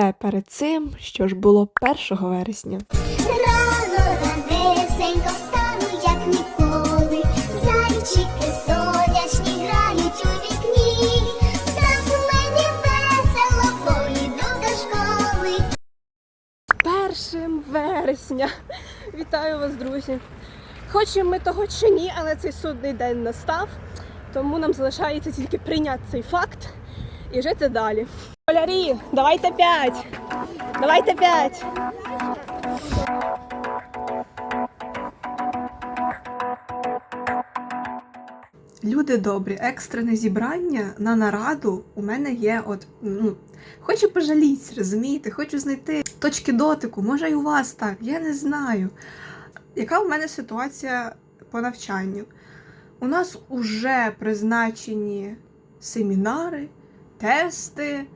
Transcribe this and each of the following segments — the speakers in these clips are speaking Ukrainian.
Але перед цим, що ж було 1 вересня. Рано ранесенько встану, як ніколи. Зайчики сонячні грають у вікні. Так мені весело поїду до школи. 1 вересня. Вітаю вас, друзі. Хочемо ми того чи ні, але цей судний день настав, тому нам залишається тільки прийняти цей факт і жити далі. Школярі, давайте п'ять! Давайте п'ять! Люди добрі, екстрене зібрання на нараду у мене є. От ну хочу пожаліть, розумієте, хочу знайти точки дотику. Може, і у вас так, я не знаю. Яка у мене ситуація по навчанню? У нас уже призначені семінари, тести.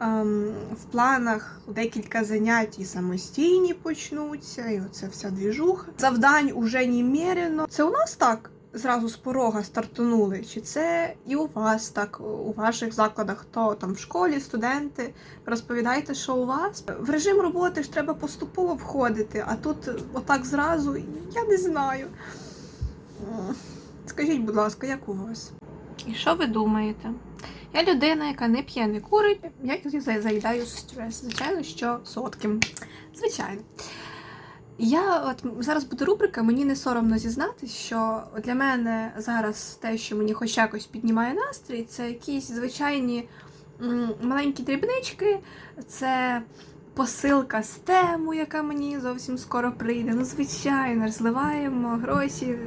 Ем, в планах декілька занять і самостійні почнуться, і оце вся двіжуха. Завдань уже немерено. Це у нас так зразу з порога стартанули? Чи це і у вас так, у ваших закладах, хто там в школі, студенти? Розповідайте, що у вас? В режим роботи ж треба поступово входити, а тут отак зразу я не знаю. Скажіть, будь ласка, як у вас? І що ви думаєте? Я людина, яка не п'є, не курить. Я заїдаю стрес. Звичайно, що солодким. Звичайно. Я от зараз буде рубрика, мені не соромно зізнатись, що для мене зараз те, що мені хоч якось піднімає настрій, це якісь звичайні маленькі дрібнички, це посилка з тему, яка мені зовсім скоро прийде. Ну, звичайно, ж, зливаємо гроші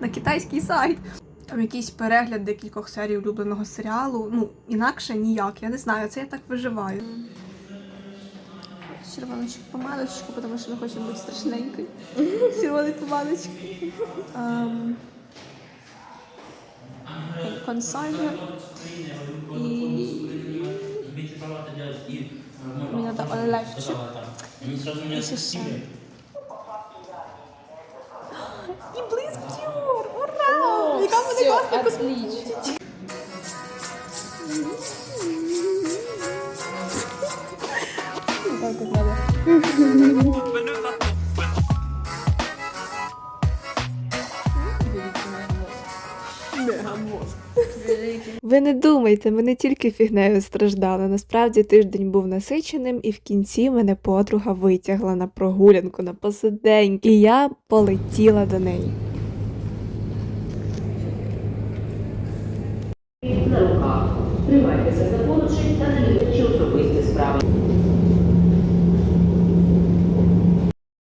на китайський сайт. Там якийсь перегляд декількох серій улюбленого серіалу. Ну, інакше ніяк. Я не знаю, це я так виживаю. Червоночок помадочку, тому що ми хочемо бути страшненькою. Червоний помадочку. Ем, Консольвер. І мені треба олевчик. І ще ще. Класна косметичка! Ви не думайте, ми не тільки фігнею страждали. Насправді тиждень був насиченим, і в кінці мене подруга витягла на прогулянку на посиденьки, і я полетіла до неї. на руках. Тримайтеся за поручень та не літачі особисті справи.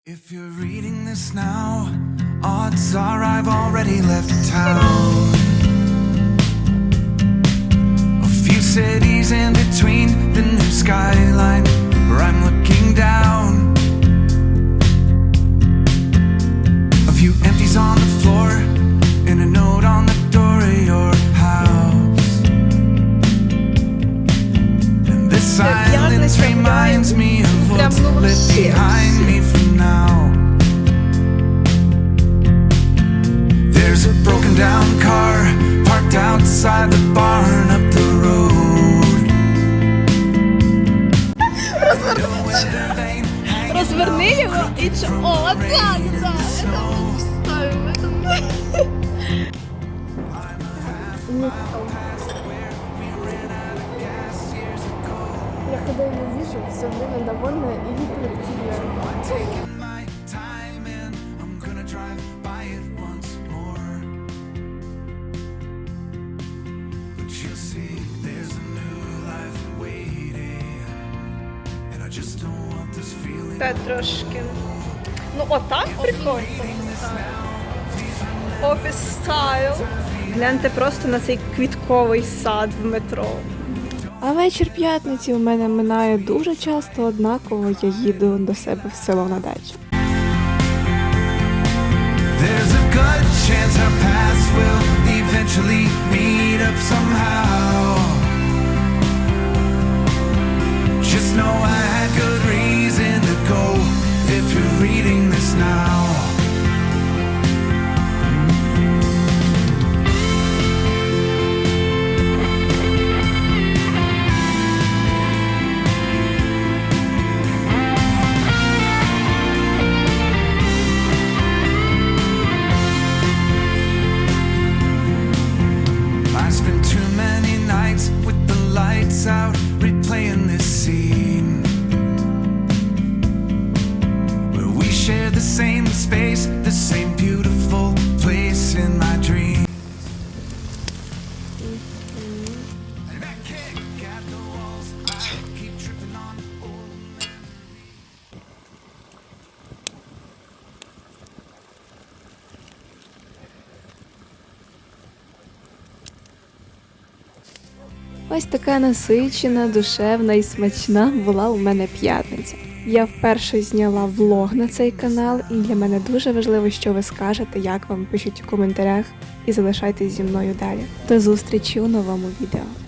If you're reading this now, odds are I've already left town. the snow. Я когда ее вижу, все время довольная и гиперактивная. Taking my time and I'm gonna drive by it once more. But you'll see there's a new life waiting. And I just don't want this feeling. Та трошки. Ну, отак прикольно. Офіс стайл. Гляньте просто на цей квітковий сад в метро. А вечір п'ятниці у мене минає дуже часто, однаково я їду до себе в село на дачу. There's a good chance our paths will eventually meet Ось така насичена, душевна і смачна була у мене п'ятниця. Я вперше зняла влог на цей канал, і для мене дуже важливо, що ви скажете, як вам пишіть у коментарях і залишайтесь зі мною далі. До зустрічі у новому відео.